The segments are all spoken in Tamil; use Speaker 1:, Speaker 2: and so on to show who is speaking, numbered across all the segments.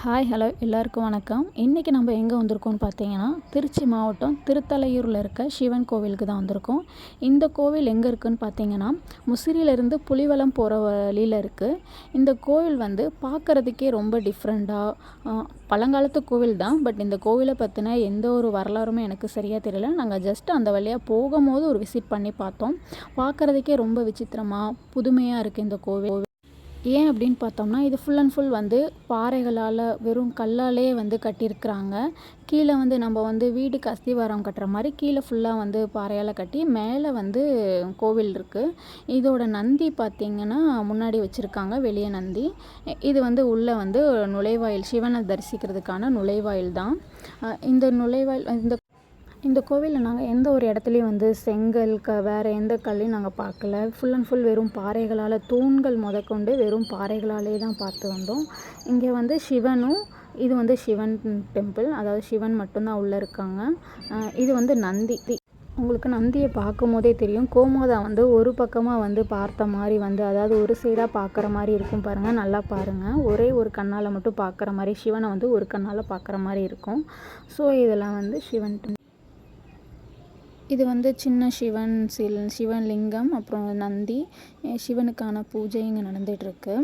Speaker 1: ஹாய் ஹலோ எல்லாருக்கும் வணக்கம். இன்றைக்கி நம்ம எங்கே வந்திருக்கோம்னு பார்த்தீங்கன்னா திருச்சி மாவட்டம் திருத்தலையூரில் இருக்க சிவன் கோவிலுக்கு தான் வந்திருக்கோம். இந்த கோவில் எங்கே இருக்குதுன்னு பார்த்தீங்கன்னா முசிறியிலேருந்து புலிவலம் போகிற வழியில் இருக்குது இந்த கோவில் வந்து பார்க்குறதுக்கே ரொம்ப டிஃப்ரெண்ட்டாக பழங்காலத்து கோவில் தான். பட் இந்த கோவிலை பற்றின எந்த ஒரு வரலாறுமே எனக்கு சரியாக தெரியல. நாங்கள் ஜஸ்ட் அந்த வழியாக போகும்போது ஒரு விசிட் பண்ணி பார்த்தோம். பார்க்குறதுக்கே ரொம்ப விசித்திரமாக புதுமையாக இருக்குது இந்த கோவில். ஏன் அப்படின்னு பார்த்தோம்னா இது ஃபுல் அண்ட் ஃபுல் வந்து பாறைகளால் வெறும் கல்லாலே வந்து கட்டியிருக்கிறாங்க. கீழே வந்து நம்ம வந்து வீடுக்கு அஸ்திவாரம் கட்டுற மாதிரி கீழே ஃபுல்லாக வந்து பாறையால் கட்டி மேலே வந்து கோவில் இருக்குது இதோட நந்தி பார்த்திங்கன்னா முன்னாடி வச்சுருக்காங்க வெளியே நந்தி. இது வந்து உள்ளே வந்து நுழைவாயில் சிவனை தரிசிக்கிறதுக்கான நுழைவாயில் தான் இந்த நுழைவாயில் இந்த இந்த கோவிலில் நாங்கள் எந்த ஒரு இடத்துலையும் வந்து செங்கல் க வேறு எந்த கல்லையும் நாங்கள் பார்க்கல. ஃபுல் அண்ட் ஃபுல் வெறும் பாறைகளால் தூண்கள் முதற்கொண்டு வெறும் பாறைகளாலே தான் பார்த்து வந்தோம். இங்கே வந்து சிவனும் இது வந்து சிவன் டெம்பிள் அதாவது சிவன் மட்டும்தான் உள்ளே இருக்காங்க. இது வந்து நந்தி. உங்களுக்கு நந்தியை பார்க்கும் போதே தெரியும். கோமோதா வந்து ஒரு பக்கமாக வந்து பார்த்த மாதிரி வந்து அதாவது ஒரு சைடாக பார்க்குற மாதிரி இருக்கும் பாருங்கள் நல்லா பாருங்கள் ஒரே ஒரு கண்ணால் மட்டும் பார்க்குற மாதிரி சிவனை வந்து ஒரு கண்ணால் பார்க்குற மாதிரி இருக்கும். ஸோ இதெல்லாம் வந்து சிவன் இது வந்து சின்ன சிவன் சில் சிவன் லிங்கம் அப்புறம் நந்தி சிவனுக்கான பூஜை இங்கே நடந்துகிட்ருக்கு.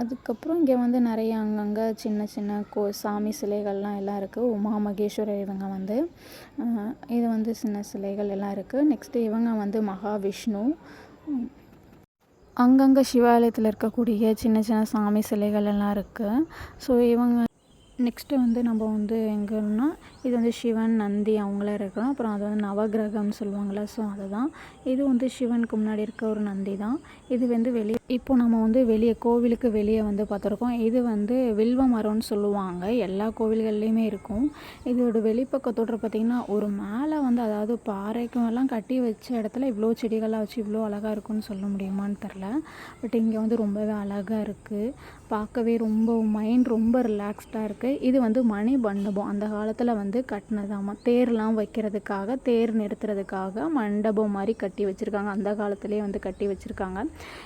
Speaker 1: அதுக்கப்புறம் இங்கே வந்து நிறைய அங்கங்கே சின்ன சின்ன கோ சாமி சிலைகள்லாம் எல்லாம் இருக்குது உமா மகேஸ்வரர் இவங்க வந்து. இது வந்து சின்ன சிலைகள் எல்லாம் இருக்குது நெக்ஸ்ட்டு இவங்க வந்து மகாவிஷ்ணு. அங்கங்கே சிவாலயத்தில் இருக்கக்கூடிய சின்ன சின்ன சாமி சிலைகள் எல்லாம் இருக்குது ஸோ இவங்க நெக்ஸ்ட்டு வந்து நம்ம வந்து எங்கன்னா இது வந்து சிவன் நந்தி அவங்களாம் இருக்கிறோம் அப்புறம் அது வந்து நவகிரகம்னு சொல்லுவாங்கள்ல ஸோ அதுதான். இது வந்து சிவனுக்கு முன்னாடி இருக்க ஒரு நந்தி தான். இது வந்து வெளியே இப்போ நம்ம வந்து வெளியே கோவிலுக்கு வெளியே வந்து பார்த்துருக்கோம். இது வந்து வில்வ மரம்னு சொல்லுவாங்க. எல்லா கோவில்கள்லேயுமே இருக்கும். இதோட வெளிப்பக்கத்தோடு பார்த்திங்கன்னா ஒரு மேலே வந்து அதாவது பாறைக்கும் எல்லாம் கட்டி வச்ச இடத்துல இவ்வளோ செடிகள்லாம் வச்சு இவ்வளோ அழகாக இருக்கும்னு சொல்ல முடியுமான்னு தெரில பட் இங்கே வந்து ரொம்பவே அழகாக இருக்குது பார்க்கவே ரொம்ப மைண்ட் ரொம்ப ரிலாக்ஸ்டாக இருக்குது இது வந்து மணி மண்டபம் அந்த காலத்தில் வந்து கட்டினதாமா தேர்லாம் வைக்கிறதுக்காக தேர் நிறுத்துறதுக்காக மண்டபம் மாதிரி கட்டி வச்சுருக்காங்க. அந்த காலத்துலேயே வந்து கட்டி வச்சுருக்காங்க.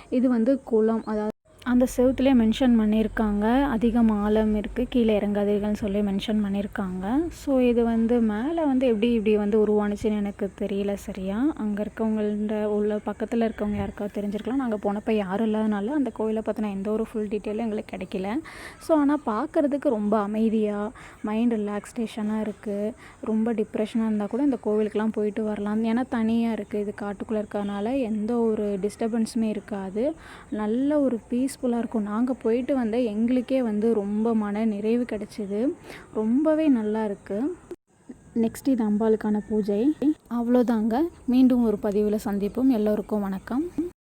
Speaker 1: இது வந்து குளம் அதாவது அந்த செவுத்துலேயே மென்ஷன் பண்ணியிருக்காங்க அதிகம் ஆழம் இருக்குது கீழே இறங்காதீர்கள்னு சொல்லி மென்ஷன் பண்ணியிருக்காங்க ஸோ இது வந்து மேலே வந்து எப்படி இப்படி வந்து உருவானுச்சுன்னு எனக்கு தெரியல சரியாக அங்கே இருக்கவங்கள்ட உள்ள பக்கத்தில் இருக்கவங்க யாருக்காவது தெரிஞ்சிருக்கலாம். நாங்கள் போனப்போ யாரும் இல்லாதனால அந்த கோயிலை பற்றின எந்த ஒரு ஃபுல் டீட்டெயிலும் எங்களுக்கு கிடைக்கல. ஸோ ஆனால் பார்க்குறதுக்கு ரொம்ப அமைதியாக மைண்ட் ரிலாக்ஸ்டேஷனாக இருக்குது ரொம்ப டிப்ரெஷனாக இருந்தால் கூட இந்த கோவிலுக்கெலாம் போயிட்டு வரலாம். ஏன்னா தனியாக இருக்குது இது காட்டுக்குள்ளே இருக்கிறதுனால எந்த ஒரு டிஸ்டர்பன்ஸுமே இருக்காது. நல்ல ஒரு பீஸ் பீஸ்ஃபுல்லாக இருக்கும். நாங்கள் போயிட்டு வந்த எங்களுக்கே வந்து ரொம்ப மன நிறைவு கிடச்சிது. ரொம்பவே நல்லா இருக்குது நெக்ஸ்ட் இது அம்பாளுக்கான பூஜை. அவ்வளோதாங்க. மீண்டும் ஒரு பதிவில் சந்திப்போம். எல்லோருக்கும் வணக்கம்.